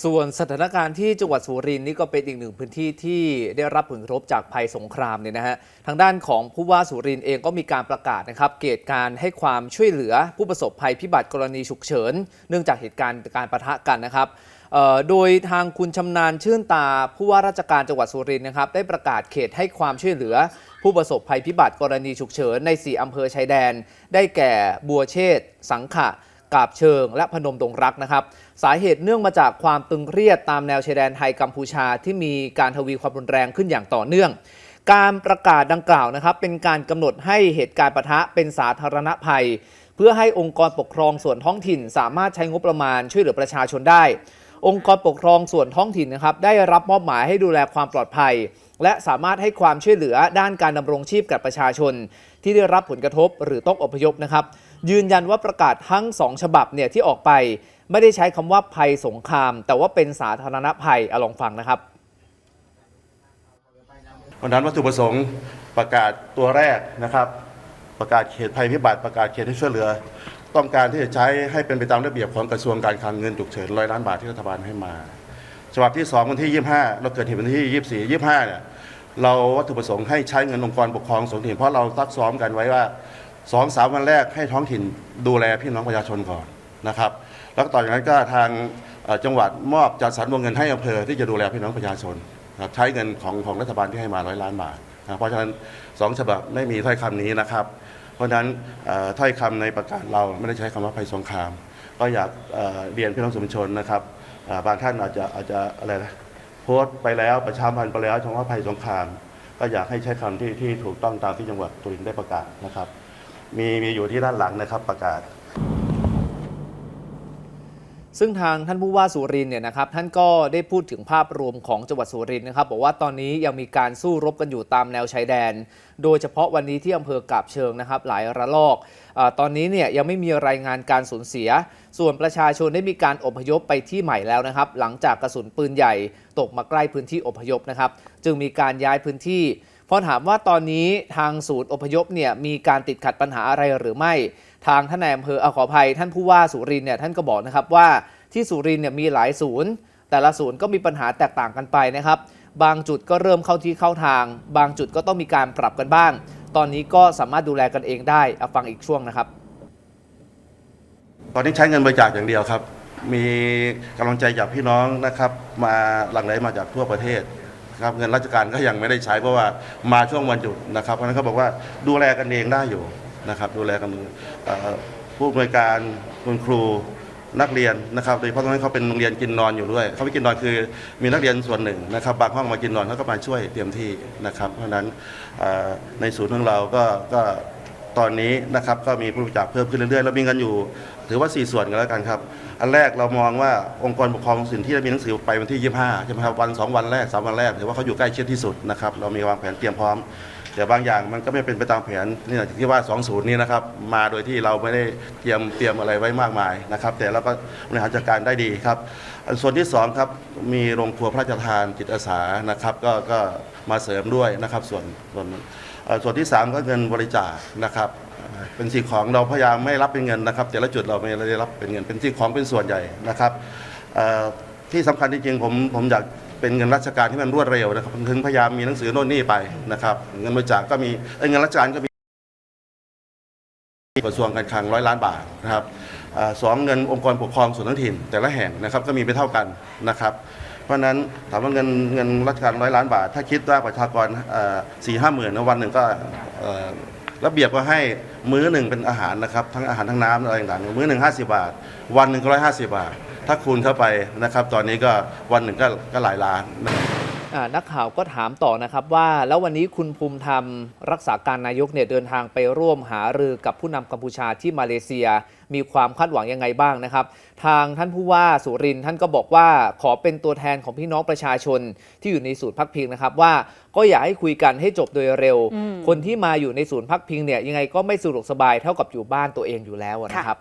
ส่วนสถานการณ์ที่จังหวัดสุรินทร์นี่ก็เป็นอีกหนึ่งพื้นที่ที่ได้รับผลกระทบจากภัยสงครามเนี่ยนะฮะทางด้านของผู้ว่าสุรินทร์เองก็มีการประกาศนะครับเกตการให้ความช่วยเหลือผู้ประสบภัยพิบัติกรณีฉุกเฉิน เนื่องจากเหตุการณ์การประทะกันนะครับโดยทางคุณชำนาญชื่นตา ผู้ว่าราชการจังหวัดสุรินทร์นะครับได้ประกาศเขตให้ความช่วยเหลือ ผู้ประสบภัยพิบัติกรณีฉุกเฉินใน 4 อำเภอชายแดน ได้แก่บัวเชษสังขะ กาบเชิง และพนมดงรักนะครับ สาเหตุเนื่องมาจากความตึงเครียดตามแนวชายแดนไทยกัมพูชาที่มีการทวีความรุนแรงขึ้นอย่างต่อเนื่อง การประกาศดังกล่าวนะครับ เป็นการกำหนดให้เหตุการณ์ปะทะเป็นสาธารณภัย เพื่อให้องค์กรปกครองส่วนท้องถิ่น สามารถใช้งบประมาณช่วยเหลือประชาชนได้ องค์กรปกครองส่วนท้องถิ่นนะครับได้รับมอบหมายให้ดูแลความปลอดภัยและสามารถให้ความช่วยเหลือด้านการดำรงชีพกับประชาชน ที่ได้รับผลกระทบหรือต้องอพยพนะครับ ยืนยันว่าประกาศทั้ง 2 ฉบับเนี่ยที่ออกไป ไม่ได้ใช้คำว่าภัยสงคราม แต่ว่าเป็นสาธารณภัยอลองฟังนะครับวันนั้นวัตถุประสงค์ประกาศตัวแรกนะครับ ประกาศเขตภัยพิบัติประกาศเขตที่ช่วยเหลือ ต้องการที่จะใช้ให้เป็นไปตามระเบียบของกระทรวงการคลังเงินฉุกเฉินร้อยล้านบาทที่รัฐบาลให้มาฉบับที่ 2 วันที่ 25 เราเกิดเหตุวันที่ 24 25เนี่ยเราวัตถุประสงค์ให้ใช้เงินองค์กรปกครองส่วนถิ่นเพราะเราซักซ้อมกันไว้ว่า 2องสามวันแรกให้ท้องถิ่นดูแลพี่น้องประชาชนก่อนนะครับ แล้วต่อจากนั้นก็ทางจังหวัดมอบจัดสรรวงเงินให้อำเภอที่จะดูแลพี่น้องประชาชนครับใช้เงินของของรัฐบาลที่ให้มาร้อยล้านบาทนะเพราะฉะนั้นสองฉบับไม่มีถ้อยคำนี้นะครับ เพราะฉะนั้นถ้อยคำในประกาศเราไม่ได้ใช้คำว่าภัยสงคราม ก็อยากเรียนพี่น้องสมชนนะครับบางท่านอาจจะอาจจะอะไรนะโพสต์ไปแล้วประชาพันธ์ไปแล้วคำว่าภัยสงคราม ก็อยากให้ใช้คำที่ที่ถูกต้องตามที่จังหวัดสุรินได้ประกาศนะครับ มีมีอยู่ที่ด้านหลังนะครับประกาศ ซึ่งทางท่านผู้ว่าสุรินทร์เนี่ยนะครับท่านก็ได้พูดถึงภาพรวมของจังหวัดสุรินทร์นะครับบอกว่าตอนนี้ยังมีการสู้รบกันอยู่ตามแนวชายแดน โดยเฉพาะวันนี้ที่อำเภอกาบเชิงนะครับหลายระลอกอาตอนนี้เนี่ยยังไม่มีรายงานการสูญเสีย ส่วนประชาชนได้มีการอพยพไปที่ใหม่แล้วนะครับ หลังจากกระสุนปืนใหญ่ตกมาใกล้พื้นที่อพยพนะครับ จึงมีการย้ายพื้นที่ พอถามว่าตอนนี้ทางศูนย์อพยพเนี่ยมีการติดขัดปัญหาอะไรหรือไม่ ทางท่านนายอำเภอเอาขออภัย ท่านผู้ว่าสุรินเนี่ยท่านก็บอกนะครับว่าที่สุรินเนี่ยมีหลายศูนย์ แต่ละศูนย์ก็มีปัญหาแตกต่างกันไปนะครับ บางจุดก็เริ่มเข้าที่เข้าทาง บางจุดก็ต้องมีการปรับกันบ้าง ตอนนี้ก็สามารถดูแลกันเองได้เอาฟังอีกช่วงนะครับ ตอนนี้ใช้เงินบริจาคอย่างเดียวครับ มีกำลังใจจากพี่น้องนะครับ มาหลั่งไหลมาจากทั่วประเทศ ครับเงินราชการก็ยังไม่ได้ใช้เพราะว่ามาช่วงวันหยุดนะครับเพราะฉะนั้นเขาบอกว่าดูแลกันเองได้อยู่นะครับ ดูแลกันผู้อำนวยการคุณครูนักเรียนนะครับโดยเฉพาะตรงนั้นเขาเป็นโรงเรียนกินนอนอยู่ด้วย เขาไม่กินนอนคือมีนักเรียนส่วนหนึ่งนะครับ บางห้องมากินนอนเขาก็มาช่วยเตรียมที่นะครับ เพราะนั้นในศูนย์ของเราก็ก็ ตอนนี้นะครับก็มีผู้บริจาคเพิ่มขึ้นเรื่อยๆเรามีกันอยู่ ถือว่า 4 ส่วนกันแล้วกันครับ อันแรกเรามองว่าองค์กรปกครองส่นที่ได้มีหนังสือไปวันที่ 25ใช่ไหมครับวัน 2 วันแรก 3 วันแรกถือว่าเขาอยู่ใกล้ชิดที่สุดนะครับเรามีวางแผนเตรียมพร้อม แต่บางอย่างมันก็ไม่เป็นไปตามแผนนี่อย่างที่ว่า 20 นี้นะครับมาโดยที่เราไม่ได้เตรียมเตรียมอะไรไว้มากมายนะครับ แต่เราก็บริหารจัดการได้ดีครับส่วนที่สองครับมีโรงครัวพระราชทานจิตอาสานะครับก็ก็มาเสริมด้วยนะครับส่วนส่วนส่วนที่ 3 ก็เงินบริจาคนะครับเป็นสิ่งของเราพยายามไม่รับเป็นเงินนะครับ แต่ละจุดเราไม่ได้รับเป็นเงินเป็นสิ่งของเป็นส่วนใหญ่นะครับที่สำคัญจริงๆผมผมอยาก เป็นเงินราชการที่มันรวดเร็วนะครับถึงพยายามมีหนังสือโน่นนี่ไปนะครับ เงินบริจาคก็มีเอ้ยเงินราชการก็มีกระทรวงการคลังร้อยล้านบาทนะครับอสองเงินองค์กรปกครองส่วนท้องถิ่น แต่ละแห่งนะครับก็มีไม่เท่ากันนะครับ เพราะฉะนั้นถามว่าเงินเงินราชการร้อยล้านบาท ถ้าคิดว่าประชากรสี่ห้าหมื่นวันหนึ่งก็ระเบียบก็ให้มื้อหนึ่งเป็นอาหารนะครับ ทั้งอาหารทั้งน้ำอะไรต่างๆมื้อหนึ่งห้าสิบาท วันหนึ่งก็ร้อยห้าสิบาท ถ้าคูณเข้าไปนะครับตอนนี้ก็วันหนึ่งก็ก็หลายล้านนะครับ อ่านักข่าวก็ถามต่อนะครับว่า แล้ววันนี้คุณภูมิธรรมรักษาการนายกเนี่ยเดินทางไปร่วมหารือกับผู้นำกัมพูชาที่มาเลเซีย มีความคาดหวังยังไงบ้างนะครับ ทางท่านผู้ว่าสุรินทร์ท่านก็บอกว่าขอเป็นตัวแทนของพี่น้องประชาชนที่อยู่ในศูนย์พักพิงนะครับว่าก็อยากให้คุยกันให้จบโดยเร็วอืมคนที่มาอยู่ในศูนย์พักพิงเนี่ยยังไงก็ไม่สะดวกสบายเท่ากับอยู่บ้านตัวเองอยู่แล้วนะครับ